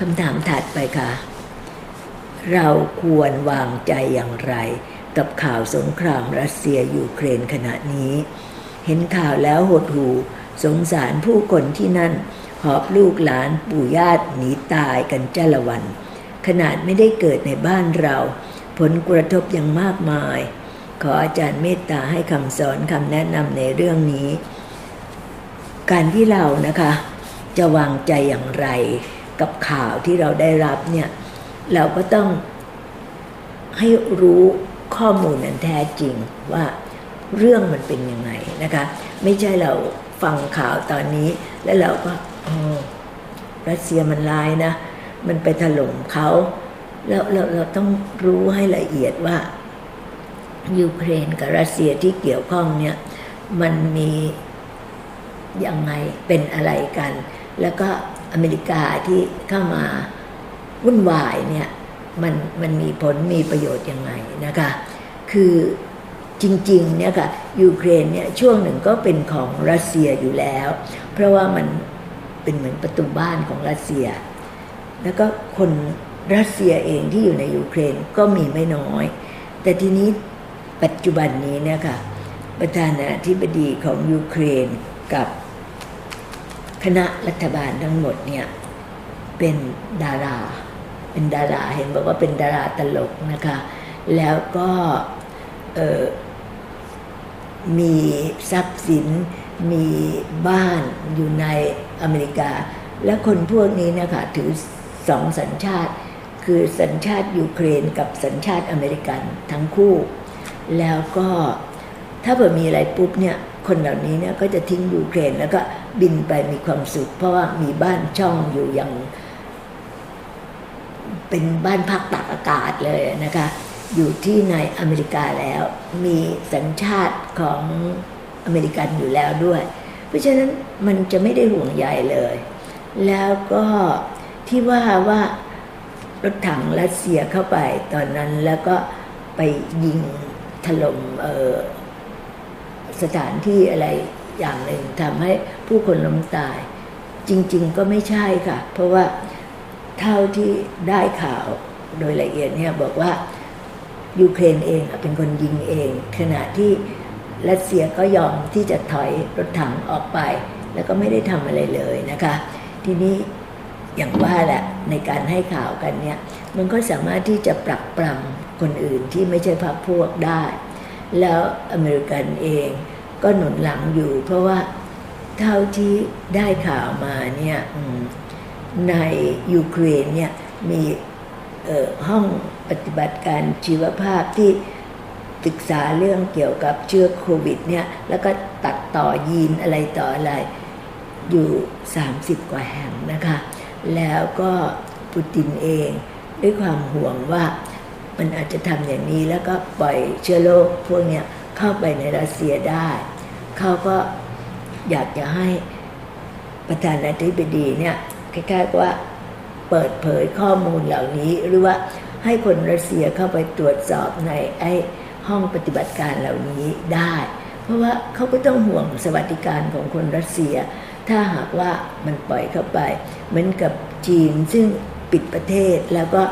คำถามถัดไปค่ะ เราควรวางใจอย่างไร กับข่าวสงครามรัสเซียยูเครนขณะนี้ เห็นข่าวแล้วหดหูสงสารผู้คนที่นั่น หอบลูกหลานปู่ญาติหนีตายกันจ้าละวัน ขนาดไม่ได้เกิดในบ้านเรา ผลกระทบยังมากมาย ขออาจารย์เมตตาให้คำสอนคำแนะนำในเรื่องนี้ การที่เรานะคะ จะวางใจอย่างไร กับข่าวที่เราได้รับเนี่ยเราก็ต้องให้รู้ข้อมูลนั้นแท้จริงว่าเรื่องมันเป็นยังไงนะคะ ไม่ใช่เราฟังข่าวตอนนี้แล้วเราก็อ๋อรัสเซียมันร้ายนะ มันไปถล่มเขาแล้วเราเราต้องรู้ให้ละเอียดว่ายูเครนกับรัสเซียที่เกี่ยวข้องเนี่ยมันมียังไงเป็นอะไรกัน แล้วก็ อเมริกาที่เข้ามาวุ่นวายเนี่ยมันมันมีผลมีประโยชน์ยังไงนะคะคือจริงๆเนี่ยค่ะยูเครนเนี่ยช่วงหนึ่งก็เป็นของรัสเซียอยู่แล้ว เพราะว่ามันเป็นเหมือนประตูบ้านของรัสเซีย แล้วก็คนรัสเซียเองที่อยู่ในยูเครนก็มีไม่น้อย แต่ทีนี้ปัจจุบันนี้เนี่ยค่ะประธานาธิบดีของยูเครนกับ คณะรัฐบาลทั้งหมดเนี่ยเป็นดารา เป็นดาราเห็นบอกว่าเป็นดาราตลกนะคะ แล้วก็มีทรัพย์สินมีบ้านอยู่ในอเมริกา และคนพวกนี้นะคะถือสองสัญชาติ คือสัญชาติยูเครนกับสัญชาติอเมริกันทั้งคู่ แล้วก็ถ้าเกิดมีอะไรปุ๊บเนี่ย คนเหล่านี้เนี่ยก็จะทิ้งยูเครนแล้วก็บินไปมีความสุข เพราะว่ามีบ้านช่องอยู่อย่าง เป็นบ้านพักตักอากาศเลยนะคะ อยู่ที่ในอเมริกาแล้ว มีสัญชาติของอเมริกันอยู่แล้วด้วย เพราะฉะนั้นมันจะไม่ได้ห่วงใยเลย แล้วก็ที่ว่าว่ารถถังรัสเซียเข้าไปตอนนั้นแล้วก็ไปยิงถล่ม สถานที่อะไรอย่างหนึ่งทำให้ผู้คนล้มตาย จริง ๆ ก็ไม่ใช่ค่ะ เพราะว่าเท่าที่ได้ข่าวโดยละเอียดเนี่ยบอกว่ายูเครนเองเป็นคนยิงเอง ขณะที่รัสเซียก็ยอมที่จะถอยรถถังออกไป แล้วก็ไม่ได้ทำอะไรเลยนะคะ ทีนี้อย่างว่าแหละในการให้ข่าวกันเนี่ย มันก็สามารถที่จะปรับปรำคนอื่นที่ไม่ใช่พรรคพวกได้ แล้วอเมริกันเองก็หนุนหลังอยู่ เพราะว่าเท่าที่ได้ข่าวมาเนี่ยในยูเครนเนี่ยมีห้องปฏิบัติการชีวภาพที่ศึกษาเรื่องเกี่ยวกับเชื้อโควิดเนี่ยแล้วก็ตัดต่อยีนอะไรต่ออะไร อยู่ 30 กว่าแห่งนะคะ แล้วก็ปูตินเองด้วยความห่วงว่า มันอาจจะทำอย่างนี้แล้วก็ปล่อยเชื้อโรคพวกนี้เข้าไปในรัสเซียได้ เขาก็อยากจะให้ประธานาธิบดีเนี่ยคล้ายๆว่าเปิดเผยข้อมูลเหล่านี้ หรือว่าให้คนรัสเซียเข้าไปตรวจสอบในไอ้ห้องปฏิบัติการเหล่านี้ได้ เพราะว่าเขาก็ต้องห่วงสวัสดิการของคนรัสเซีย ถ้าหากว่ามันปล่อยเข้าไป เหมือนกับจีนซึ่งปิดประเทศแล้วก็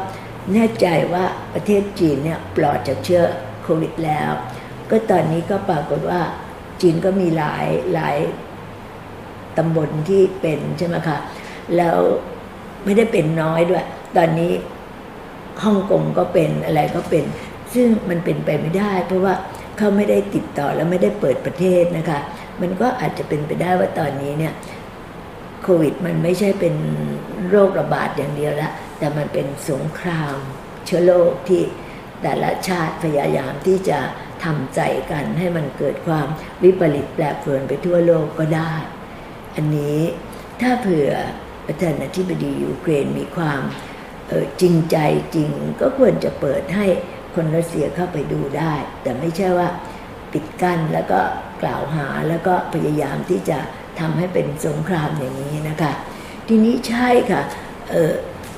แน่ใจว่าประเทศจีนเนี่ยปลอดจากเชื้อโควิดแล้ว ก็ตอนนี้ก็ปรากฏว่าจีนก็มีหลายหลายตำบลที่เป็นใช่ไหมคะ แล้วไม่ได้เป็นน้อยด้วย ตอนนี้ฮ่องกงก็เป็นอะไรก็เป็น ซึ่งมันเป็นไปไม่ได้ เพราะว่าเขาไม่ได้ติดต่อแล้วไม่ได้เปิดประเทศนะคะ มันก็อาจจะเป็นไปได้ว่าตอนนี้เนี่ย โควิดมันไม่ใช่เป็นโรคระบาดอย่างเดียวละแต่มันเป็นสงครามเชื้อโรคที่แต่ละชาติพยายามที่จะทำใจกันให้มันเกิดความวิปริตแปรปรวนไปทั่วโลกก็ได้ อันนี้ถ้าเผื่อประธานาธิบดียูเครนมีความจริงใจจริงก็ควรจะเปิดให้คนรัสเซียเข้าไปดูได้ แต่ไม่ใช่ว่าปิดกั้นแล้วก็กล่าวหาแล้วก็พยายามที่จะ ทำให้เป็นสงครามอย่างนี้นะคะ ทีนี้ใช่ค่ะ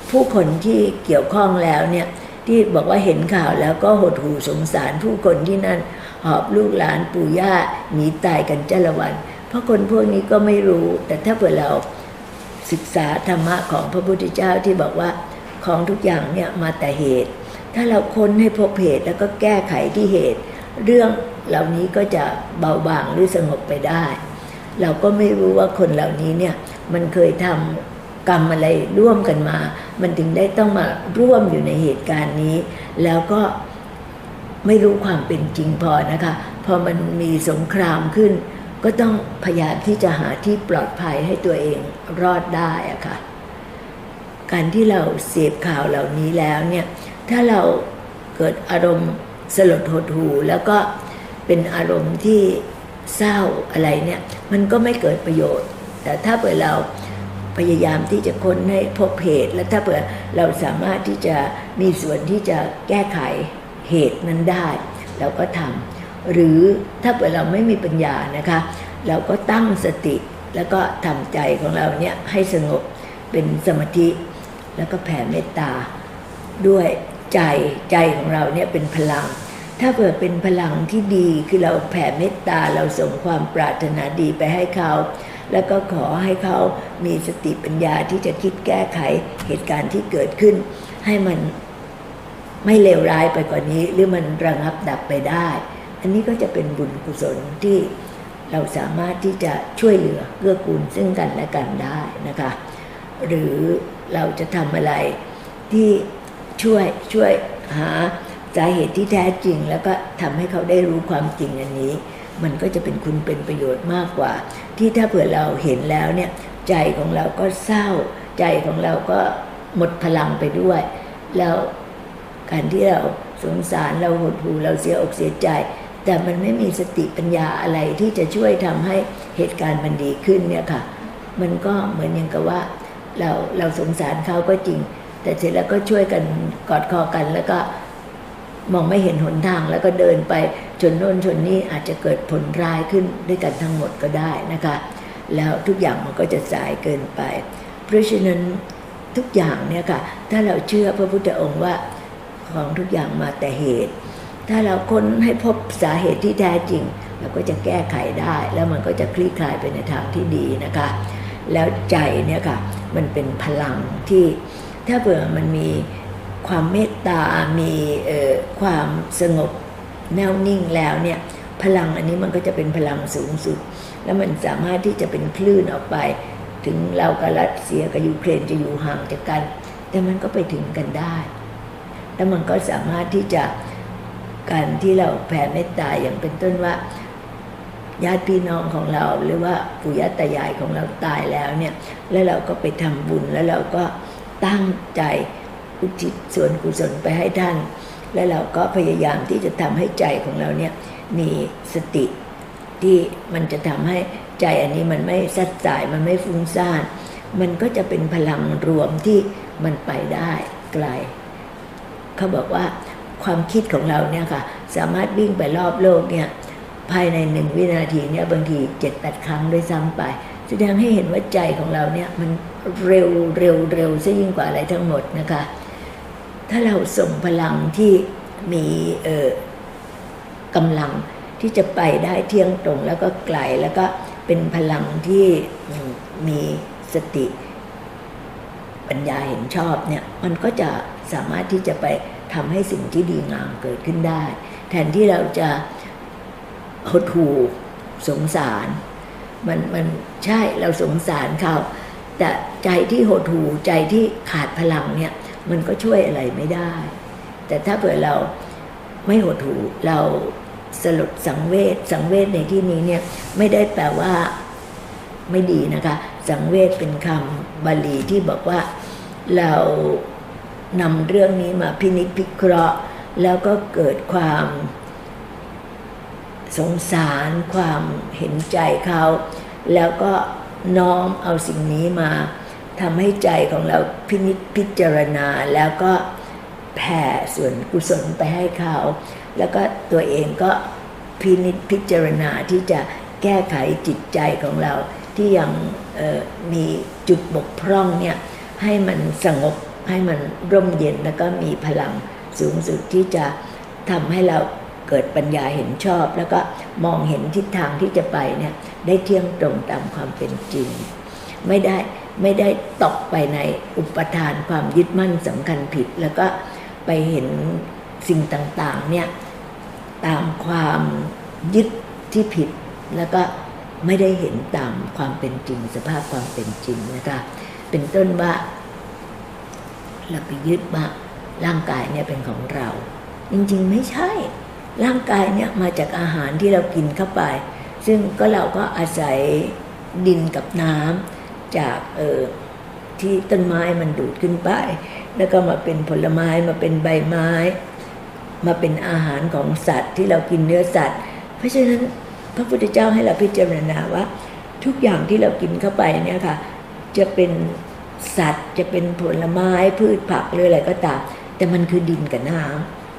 ผู้คนที่เกี่ยวข้องแล้วเนี่ยที่บอกว่าเห็นข่าวแล้วก็หดหูสงสารผู้คนที่นั่นหอบลูกหลานปู่ย่าหนีตายกันจละวัน เพราะคนพวกนี้ก็ไม่รู้ แต่ถ้าเผื่อเราศึกษาธรรมะของพระพุทธเจ้าที่บอกว่าของทุกอย่างเนี่ยมาแต่เหตุ ถ้าเราค้นให้พบเหตุแล้วก็แก้ไขที่เหตุ เรื่องเหล่านี้ก็จะเบาบางหรือสงบไปได้ เราก็ไม่รู้ว่าคนเหล่านี้เนี่ยมันเคยทำกรรมอะไรร่วมกันมา มันถึงได้ต้องมาร่วมอยู่ในเหตุการณ์นี้ แล้วก็ไม่รู้ความเป็นจริงพอนะคะ พอมันมีสงครามขึ้น ก็ต้องพยายามที่จะหาที่ปลอดภัยให้ตัวเองรอดได้อะค่ะ การที่เราเสพข่าวเหล่านี้แล้วเนี่ย ถ้าเราเกิดอารมณ์สลดหดหูแล้วก็เป็นอารมณ์ที่ เศร้าอะไรเนี่ยมันก็ไม่เกิดประโยชน์ แต่ถ้าเผื่อเราพยายามที่จะค้นให้พบเหตุ และถ้าเผื่อเราสามารถที่จะมีส่วนที่จะแก้ไขเหตุนั้นได้ เราก็ทำหรือถ้าเผื่อเราไม่มีปัญญานะคะ เราก็ตั้งสติแล้วก็ทำใจของเราเนี่ยให้สงบเป็นสมาธิ แล้วก็แผ่เมตตา ด้วยใจใจของเราเนี่ยเป็นพลัง ถ้าเผื่อเป็นพลังที่ดีคือเราแผ่เมตตาเราส่งความปรารถนาดีไปให้เขา แล้วก็ขอให้เขามีสติปัญญาที่จะคิดแก้ไขเหตุการณ์ที่เกิดขึ้น ให้มันไม่เลวร้ายไปกว่านี้ หรือมันระงับดับไปได้ อันนี้ก็จะเป็นบุญกุศลที่เราสามารถที่จะช่วยเหลือเกื้อกูลซึ่งกันและกันได้นะคะ หรือเราจะทำอะไรที่ช่วยช่วยหา สาเหตุที่แท้จริงแล้วก็ทำให้เขาได้รู้ความจริงอันนี้ มันก็จะเป็นคุณเป็นประโยชน์มากกว่า ที่ถ้าเผื่อเราเห็นแล้วเนี่ยใจของเราก็เศร้า ใจของเราก็หมดพลังไปด้วย แล้วการที่เราสงสารเราหดหู่เราเสียอกเสียใจ แต่มันไม่มีสติปัญญาอะไรที่จะช่วยทำให้เหตุการณ์มันดีขึ้นเนี่ยค่ะ มันก็เหมือนอย่างกับว่าเราเราสงสารเขาก็จริง แต่เสร็จแล้วก็ช่วยกันกอดคอกันแล้วก็ มองไม่เห็นหนทางแล้วก็เดินไปจนโน่นชนนี่อาจจะเกิดผลร้ายขึ้นด้วยกันทั้งหมดก็ได้นะคะ แล้วทุกอย่างมันก็จะสายเกินไป เพราะฉะนั้นทุกอย่างเนี่ยค่ะ ถ้าเราเชื่อพระพุทธองค์ว่าของทุกอย่างมาแต่เหตุ ถ้าเราค้นให้พบสาเหตุที่แท้จริง เราก็จะแก้ไขได้ แล้วมันก็จะคลี่คลายไปในทางที่ดีนะคะ แล้วใจเนี่ยค่ะมันเป็นพลังที่ถ้าเผื่อมันมี ความเมตตา มีความสงบแน่วนิ่งแล้วเนี่ยพลังอันนี้มันก็จะเป็นพลังสูงสุด แล้วมันสามารถที่จะเป็นคลื่นออกไป ถึงเรากับรัสเซียกับยูเครนจะอยู่ห่างจากกัน แต่มันก็ไปถึงกันได้ แล้วมันก็สามารถที่จะการที่เราแผ่เมตตาอย่างเป็นต้นว่าญาติพี่น้องของเราหรือว่าปู่ย่าตายายของเราตายแล้วเนี่ยแล้วเราก็ไปทำบุญแล้วเราก็ตั้งใจ อุทิศส่วนกุศลไปให้ท่าน แล้วเราก็พยายามที่จะทำให้ใจของเราเนี่ยมีสติที่มันจะทำให้ใจอันนี้มันไม่สัดสายมันไม่ฟุ้งซ่าน มันก็จะเป็นพลังรวมที่มันไปได้ไกล เขาบอกว่าความคิดของเราเนี่ยค่ะ สามารถวิ่งไปรอบโลกเนี่ยภายในหนึ่งวินาทีเนี่ยบางทีเจ็ดแปดครั้งด้วยซ้ำไป แสดงให้เห็นว่าใจของเราเนี่ยมันเร็วเร็วเร็วซะยิ่งกว่าอะไรทั้งหมดนะคะ ถ้าเราส่งพลังที่มีเออกำลังที่จะไปได้เที่ยงตรงแล้วก็ไกลแล้วก็เป็นพลังที่มีสติปัญญาเห็นชอบเนี่ยมันก็จะสามารถที่จะไปทำให้สิ่งที่ดีงามเกิดขึ้นได้ แทนที่เราจะหดหู่สงสารมันมันใช่เราสงสารเขาแต่ใจที่หดหู่ใจที่ขาดพลังเนี่ย มันก็ช่วยอะไรไม่ได้ แต่ถ้าเผื่อเราไม่หดหู่เราสลดสังเวชสังเวชในที่นี้เนี่ยไม่ได้แปลว่าไม่ดีนะคะ สังเวชเป็นคำบาลีที่บอกว่าเรานำเรื่องนี้มาพินิจพิเคราะห์ แล้วก็เกิดความสงสารความเห็นใจเขา แล้วก็น้อมเอาสิ่งนี้มา ทำให้ใจของเราพินิจพิจารณาแล้วก็แผ่ส่วนกุศลไปให้เขา แล้วก็ตัวเองก็พินิจพิจารณาที่จะแก้ไขจิตใจของเราที่ยังมีจุดบกพร่องเนี่ยให้มันสงบให้มันร่มเย็นแล้วก็มีพลังสูงสุดที่จะทำให้เราเกิดปัญญาเห็นชอบ แล้วก็มองเห็นทิศทางที่จะไปเนี่ยได้เที่ยงตรงตามความเป็นจริง ไม่ได้ ไม่ได้ตกไปในอุปทานความยึดมั่นสำคัญผิด แล้วก็ไปเห็นสิ่งต่างๆเนี่ยตามความยึดที่ผิด แล้วก็ไม่ได้เห็นตามความเป็นจริง สภาพความเป็นจริงนะคะเป็นต้นว่าเราไปยึดว่าร่างกายเนี่ยเป็นของเรา จริงๆไม่ใช่ ร่างกายเนี่ยมาจากอาหารที่เรากินเข้าไป ซึ่งก็เราก็อาศัยดินกับน้ำ จากเออที่ต้นไม้มันดูดขึ้นไป แล้วก็มาเป็นผลไม้มาเป็นใบไม้ มาเป็นอาหารของสัตว์ที่เรากินเนื้อสัตว์ เพราะฉะนั้นพระพุทธเจ้าให้เราพิจารณาว่า ทุกอย่างที่เรากินเข้าไปเนี่ยค่ะ จะเป็นสัตว์จะเป็นผลไม้พืชผักหรืออะไรก็ตาม แต่มันคือดินกับน้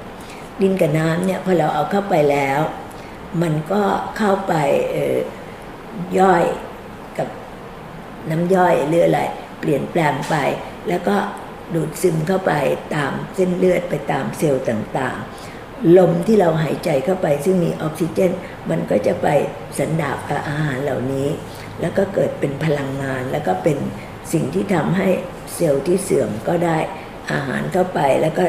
ำดินกับน้ำเนี่ยพอเราเอาเข้าไปแล้ว มันก็เข้าไปย่อย น้ำย่อยหรืออะไรเปลี่ยนแปลงไป แล้วก็ดูดซึมเข้าไปตามเส้นเลือดไปตามเซลล์ต่างๆ ลมที่เราหายใจเข้าไปซึ่งมีออกซิเจน มันก็จะไปสันดาบกับอาหารเหล่านี้ แล้วก็เกิดเป็นพลังงานแล้วก็เป็นสิ่งที่ทำให้เซลล์ที่เสื่อมก็ได้อาหารเข้าไปแล้วก็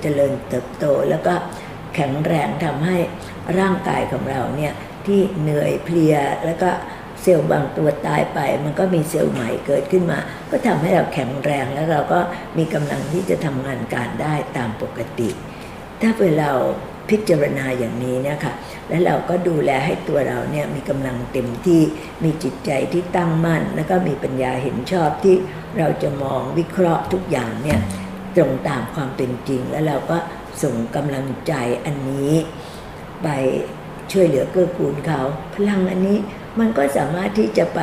เจริญเติบโตแล้วก็แข็งแรงทำให้ร่างกายของเราเนี่ยที่เหนื่อยเพลียแล้วก็ ซลล์บางตัวตายไป มันก็มีเซลล์ใหม่เกิดขึ้นมา ก็ทำให้เราแข็งแรงแล้วเราก็มีกำลังที่จะทำงานการได้ตามปกติ ถ้าเวลาพิจารณาอย่างนี้เนี่ยค่ะแล้วเราก็ดูแลให้ตัวเราเนี่ยมีกำลังเต็มที่มีจิตใจที่ตั้งมั่น แล้วก็มีปัญญาเห็นชอบที่เราจะมองวิเคราะห์ทุกอย่างเนี่ยตรงตามความเป็นจริง แล้วเราก็ส่งกำลังใจอันนี้ ไปช่วยเหลือเกื้อกูลเขา พลังอันนี้ มันก็สามารถที่จะไป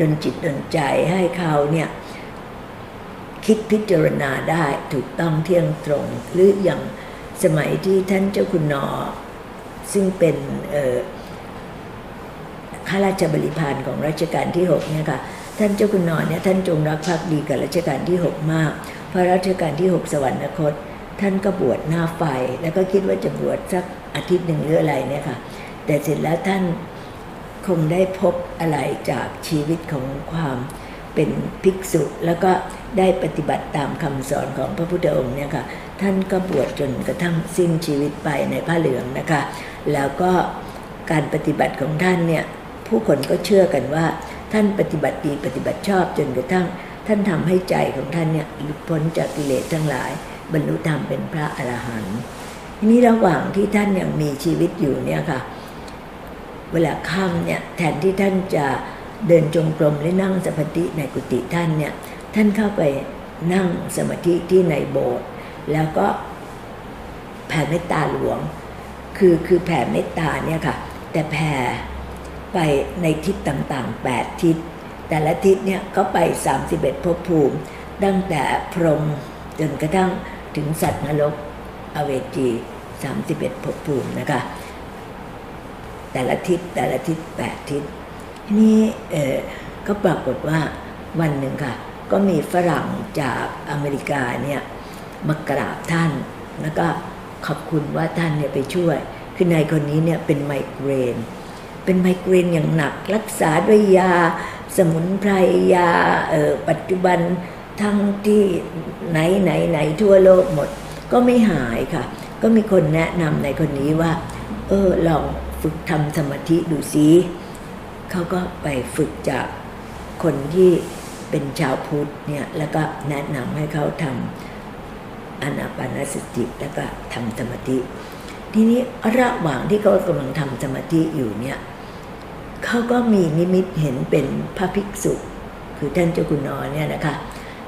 ดนจิตดนใจให้เขาเนี่ยคิดพิจารณาได้ถูกต้องเที่ยงตรง หรืออย่างสมัยที่ท่านเจ้าคุณนอ ซึ่งเป็นข้าราชบริพารของรัชกาลที่หกเนี่ยค่ะท่านเจ้าคุณนอเนี่ยท่านจงรักภักดีกับรัชกาลที่หกมากพระรัชกาลที่หกสวรรคต ท่านก็บวชหน้าไฟ แล้วก็คิดว่าจะบวชสักอาทิตย์หนึ่งหรืออะไรเนี่ยค่ะแต่เสร็จแล้วท่าน คงได้พบอะไรจากชีวิตของความเป็นภิกษุ แล้วก็ได้ปฏิบัติตามคำสอนของพระพุทธองค์เนี่ยค่ะท่านก็บวชจนกระทั่งสิ้นชีวิตไปในผ้าเหลืองนะคะ แล้วก็การปฏิบัติของท่านเนี่ยผู้คนก็เชื่อกันว่า ท่านปฏิบัติดีปฏิบัติชอบจนกระทั่ง ท่านทำให้ใจของท่านเนี่ยหลุดพ้นจากกิเลสทั้งหลาย บรรลุธรรมเป็นพระอรหันต์นี้ระหว่างที่ท่านยังมีชีวิตอยู่เนี่ยค่ะ เวลาค่ำเนี่ยแทนที่ท่านจะเดินจงกรมและนั่งสมาธิในกุฏิท่านเนี่ยท่านเข้าไปนั่งสมาธิที่ในโบสถ์แล้วก็แผ่เมตตาหลวง คือคือแผ่เมตตาเนี่ยค่ะ แต่แผ่ไปในทิศต่างๆ 8 ทิศ แต่ละทิศเนี่ยก็ไป 31ภพภูมิ ตั้งแต่พรหมจนกระทั่งถึงสัตว์นรกอเวจี 31ภพภูมินะคะ แต่ละทิศแต่ละทิศ8ทิศนี่เออก็ปรากฏว่าวันหนึ่งค่ะ ก็มีฝรั่งจากอเมริกาเนี่ยมากราบท่าน แล้วก็ขอบคุณว่าท่านเนี่ยไปช่วย คือนายคนนี้เนี่ยเป็นไมเกรน เป็นไมเกรนอย่างหนัก รักษาด้วยยาสมุนไพรยาออปัจจุบันทั้งที่ไหนไหนไหนทั่วโลกหมด ก็ไม่หายค่ะ ก็มีคนแนะนำในคนนี้ว่า เออลอง ฝึกทำสมาธิดูสิเขาก็ไปฝึกจากคนที่เป็นชาวพุทธเนี่ยแล้วก็แนะนำให้เขาทำอนาปานสติแล้วก็ทำสมาธิ ทีนี้ระหว่างที่เขากำลังทำสมาธิอยู่เนี่ยเขาก็มีนิมิตเห็นเป็นพระภิกษุ คือท่านเจ้าคุณนอเนี่ยนะคะ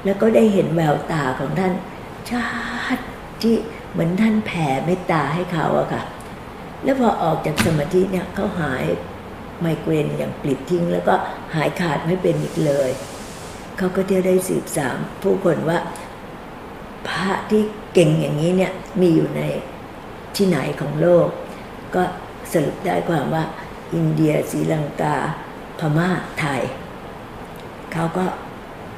แล้วก็ได้เห็นแววตาของท่านชัดที่เหมือนท่านแผ่เมตตาให้เขาอะค่ะ แล้วพอออกจากสมาธิเนี่ยเขาหายไมเกรนอย่างปลิดทิ้ง แล้วก็หายขาดไม่เป็นอีกเลย เขาก็จะได้สืบสามผู้คนว่า พระที่เก่งอย่างนี้เนี่ยมีอยู่ในที่ไหนของโลก ก็สรุปได้ความว่า อินเดียศรีลังกา พม่าไทย เขาก็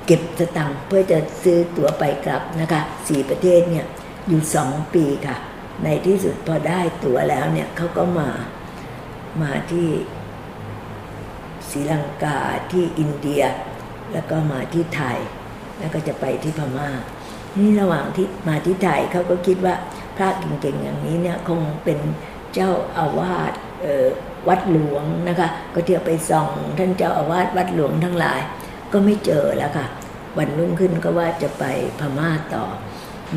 เก็บสตังค์เพื่อจะซื้อตั๋วไปกลับนะคะสี่ประเทศเนี่ยอยู่สองปีค่ะ ในที่สุดพอได้ตั๋วแล้วเนี่ยเขาก็มามาที่ศรีลังกาที่อินเดีย แล้วก็มาที่ไทย แล้วก็จะไปที่พม่านี่ระหว่างที่มาที่ไทยเขาก็คิดว่าพระเก่งๆอย่างนี้เนี่ยคงเป็นเจ้าอาวาสวัดหลวงนะคะ ก็เที่ยวไปส่องท่านเจ้าอาวาสวัดหลวงทั้งหลาย ก็ไม่เจอแล้วค่ะ วันรุ่งขึ้นก็ว่าจะไปพม่าต่อ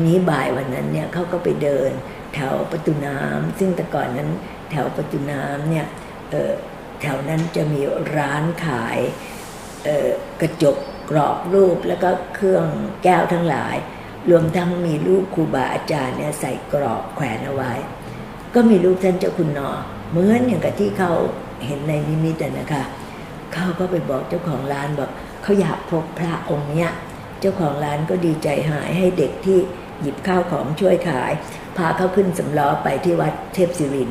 นี้บ่ายวันนั้นเนี่ยเขาก็ไปเดิน แถวประตูน้ำซึ่งแต่ก่อนนั้นแถวประตูน้ำเนี่ยแถวนั้นจะมีร้านขายกระจกกรอบรูปแล้วก็เครื่องแก้วทั้งหลาย รวมทั้งมีรูปครูบาอาจารย์เนี่ยใส่กรอบแขวนเอาไว้ ก็มีรูปท่านเจ้าคุณนอเหมือนอย่างกับที่เขาเห็นในนิมิตนะคะเขาก็ไปบอกเจ้าของร้านบอกเขาอยากพบพระองค์เนี้ย เจ้าของร้านก็ดีใจหายให้เด็กที่หยิบข้าวของช่วยขาย พาเขาขึ้นสำล้อไปที่วัดเทพศิริน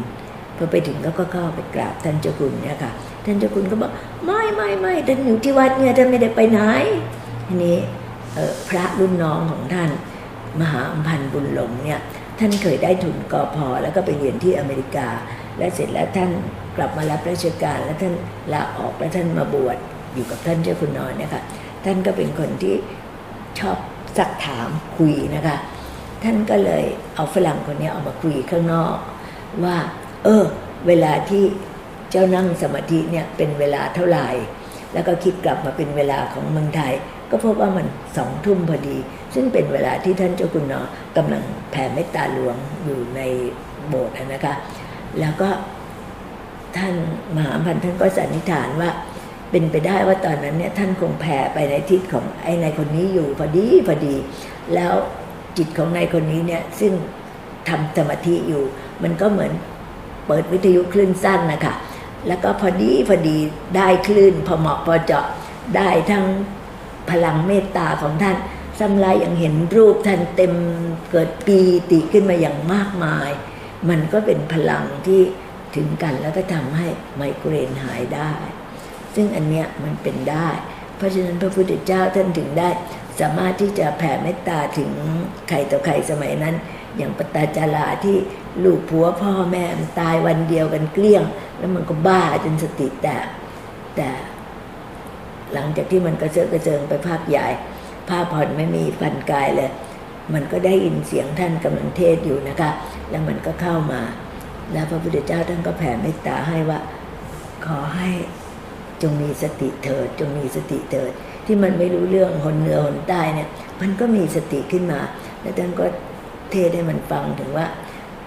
พอไปถึงก็ก็เข้าไปกราบท่านเจ้าคุณเนี่ยค่ะท่านเจ้าคุณก็บอกไม่ไม่ไม่ท่านอยู่ที่วัดเนี่ยท่านไม่ได้ไปไหนทีนี้พระรุ่นน้องของท่านมหาอำพันธ์บุญหลงเนี่ยท่านเคยได้ทุนกอพอแล้วก็ไปเรียนที่อเมริกา และเสร็จแล้วท่านกลับมารับราชการแล้วท่านลาออกแล้วท่านมาบวชอยู่กับท่านเจ้าคุณน้อนเนี่ยค่ะท่านก็เป็นคนที่ชอบสักถามคุยนะคะ ท่านก็เลยเอาฝรั่งคนนี้ออกมาคุยข้างนอก ว่า เออ เวลาที่เจ้านั่งสมาธิเนี่ยเป็นเวลาเท่าไหร่แล้วก็คิดกลับมาเป็นเวลาของเมืองไทย ก็พบว่ามันสองทุ่มพอดี ซึ่งเป็นเวลาที่ท่านเจ้าคุณเนอกำลังแผ่เมตตาหลวงอยู่ในโบสถ์นะคะ แล้วก็ท่านมหาพันธ์ท่านก็สันนิษฐานว่า เป็นไปได้ว่าตอนนั้นเนี่ยท่านคงแผ่ไปในทิศของไอ้ในคนนี้อยู่พอดีพอดี แล้ว จิตของนายคนนี้เนี่ยซึ่งทำสมาธิอยู่ มันก็เหมือนเปิดวิทยุคลื่นสั้นนะคะแล้วก็พอดีพอดีได้คลื่นพอเหมาะพอเจาะได้ทั้งพลังเมตตาของท่านสัมลายยังเห็นรูปท่านเต็มเกิดปีติขึ้นมาอย่างมากมาย มันก็เป็นพลังที่ถึงกันแล้วก็ทำให้ไมเกรนหายได้ ซึ่งอันเนี้ยมันเป็นได้ เพราะฉะนั้นพระพุทธเจ้าท่านถึงได้ สามารถที่จะแผ่เมตตาถึงใครต่อใครสมัยนั้น อย่างปตาจาราที่ลูกผัวพ่อแม่มันตายวันเดียวกันเกลี้ยง แล้วมันก็บ้าจนสติแตกแต่หลังจากที่มันกระเจิงกระเจิงไปภาคใหญ่ผ้าผ่อนไม่มีฟันกายเลย มันก็ได้ยินเสียงท่านกำลังเทศอยู่นะคะ แล้วมันก็เข้ามา แล้วพระพุทธเจ้าท่านก็แผ่เมตตาให้ว่า ขอให้จงมีสติเถิด จงมีสติเถิด ที่มันไม่รู้เรื่องหนเหนือหนใต้เนี่ย มันก็มีสติขึ้นมา แล้วท่านก็เทศให้มันฟังถึงว่า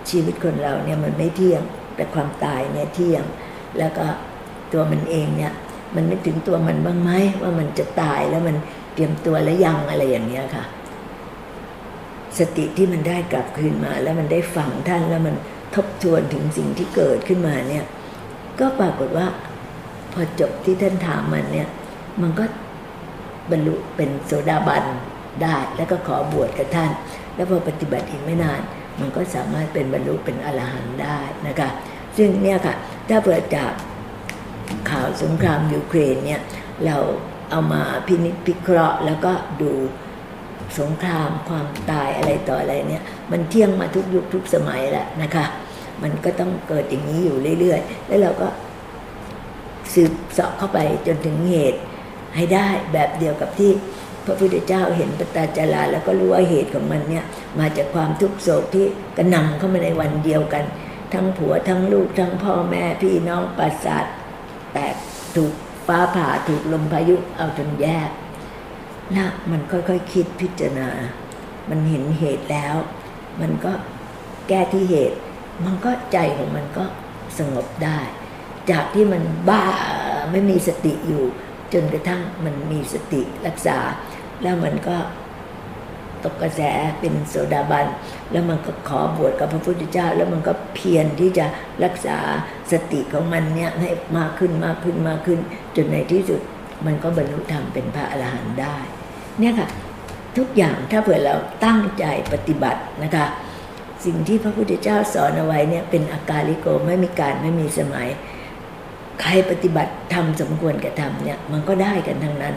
ชีวิตคนเราเนี่ยมันไม่เที่ยงแต่ความตายเนี่ยเที่ยง แล้วก็ตัวมันเองเนี่ย มันไม่ถึงตัวมันบ้างไหมว่ามันจะตายแล้วมันเตรียมตัวแล้วยังอะไรอย่างเงี้ยค่ะ สติที่มันได้กลับคืนมา แล้วมันได้ฟังท่านแล้วมันทบทวนถึงสิ่งที่เกิดขึ้นมาเนี่ย ก็ปรากฏว่า พอจบที่ท่านถามมันเนี่ย มันก็ บรรลุเป็นโสดาบันได้แล้วก็ขอบวชกับท่าน แล้วพอปฏิบัติอีกไม่นาน มันก็สามารถเป็นบรรลุเป็นอรหันต์ได้นะคะซึ่งเนี่ยค่ะถ้าเปิดจากข่าวสงครามยูเครนเนี่ยเราเอามาพินิจพิเคราะห์ แล้วก็ดูสงครามความตายอะไรต่ออะไรเนี่ยมันเที่ยงมาทุกยุคทุกสมัยแหละนะคะมันก็ต้องเกิดอย่างนี้อยู่เรื่อย ๆ แล้วเราก็สืบเสาะเข้าไปจนถึงเหตุ ให้ได้แบบเดียวกับที่พระพุทธเจ้าเห็นปตาจาราแล้วก็รู้ว่าเหตุของมันเนี่ยมาจากความทุกโศกที่กระหน่ำเข้ามาในวันเดียวกัน ทั้งผัวทั้งลูกทั้งพ่อแม่พี่น้องประสาทแตกถูกฟ้าผ่าถูกลมพายุเอาจนแย่นะมันค่อยๆคคิดพิจารณา มันเห็นเหตุแล้ว มันก็แก้ที่เหตุ มันก็ใจของมันก็สงบได้ จากที่มันบ้าไม่มีสติอยู่ จนกระทั่งมันมีสติรักษา แล้วมันก็ตกกระแสเป็นโสดาบัน แล้วมันก็ขอบวชกับพระพุทธเจ้า แล้วมันก็เพียรที่จะรักษาสติของมันเนี่ยให้มากขึ้นมากขึ้นมากขึ้น จนในที่สุดมันก็บรรลุธรรมเป็นพระอรหันต์ได้ เนี่ยค่ะ ทุกอย่างถ้าเผื่อเราตั้งใจปฏิบัตินะคะ สิ่งที่พระพุทธเจ้าสอนเอาไว้เนี่ยเป็นอาการลิโกไม่มีการไม่มีสมัย ใครปฏิบัติทำสมควรกระทำเนี่ยมันก็ได้กันทั้งนั้น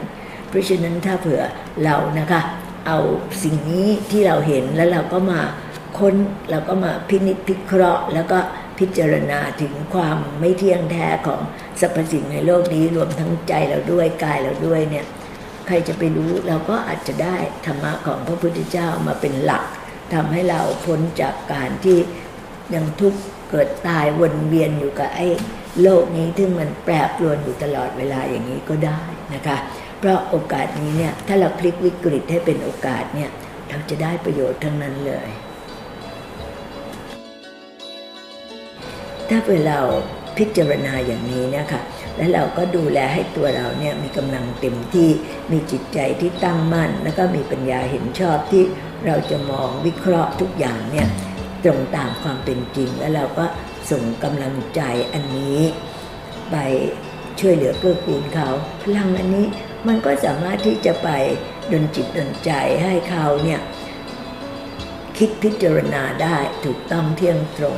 เพราะฉะนั้นถ้าเผื่อเรานะคะ เอาสิ่งนี้ที่เราเห็นแล้วเราก็มาค้นเราก็มาพินิจพิเคราะห์ แล้วก็พิจารณาถึงความไม่เที่ยงแท้ของสรรพสิ่งในโลกนี้รวมทั้งใจเราด้วยกายเราด้วยเนี่ยใครจะไปรู้เราก็อาจจะได้ธรรมะของพระพุทธเจ้ามาเป็นหลักทำให้เราพ้นจากการที่ยังทุกข์เกิดตายวนเวียนอยู่กับไอ้ โลกนี้ที่มันแปรปรวนอยู่ตลอดเวลาอย่างนี้ก็ได้นะคะ เพราะโอกาสนี้เนี่ยถ้าเราพลิกวิกฤตให้เป็นโอกาสเนี่ยเราจะได้ประโยชน์ทั้งนั้นเลย ถ้าเผื่อเราพิจารณาอย่างนี้นี่ยค่ะแล้วเราก็ดูแลให้ตัวเราเนี่ยมีกำลังเต็มที่มีจิตใจที่ตั้งมั่น แล้วก็มีปัญญาเห็นชอบที่เราจะมองวิเคราะห์ทุกอย่างเนี่ยตรงตามความเป็นจริง แล้วเราก็ ส่งกำลังใจอันนี้ ไปช่วยเหลือเกื้อกูลเขา พลังอันนี้มันก็สามารถที่จะไปดลจิตดลใจให้เขาเนี่ยคิดพิจารณาได้ถูกต้องเที่ยงตรง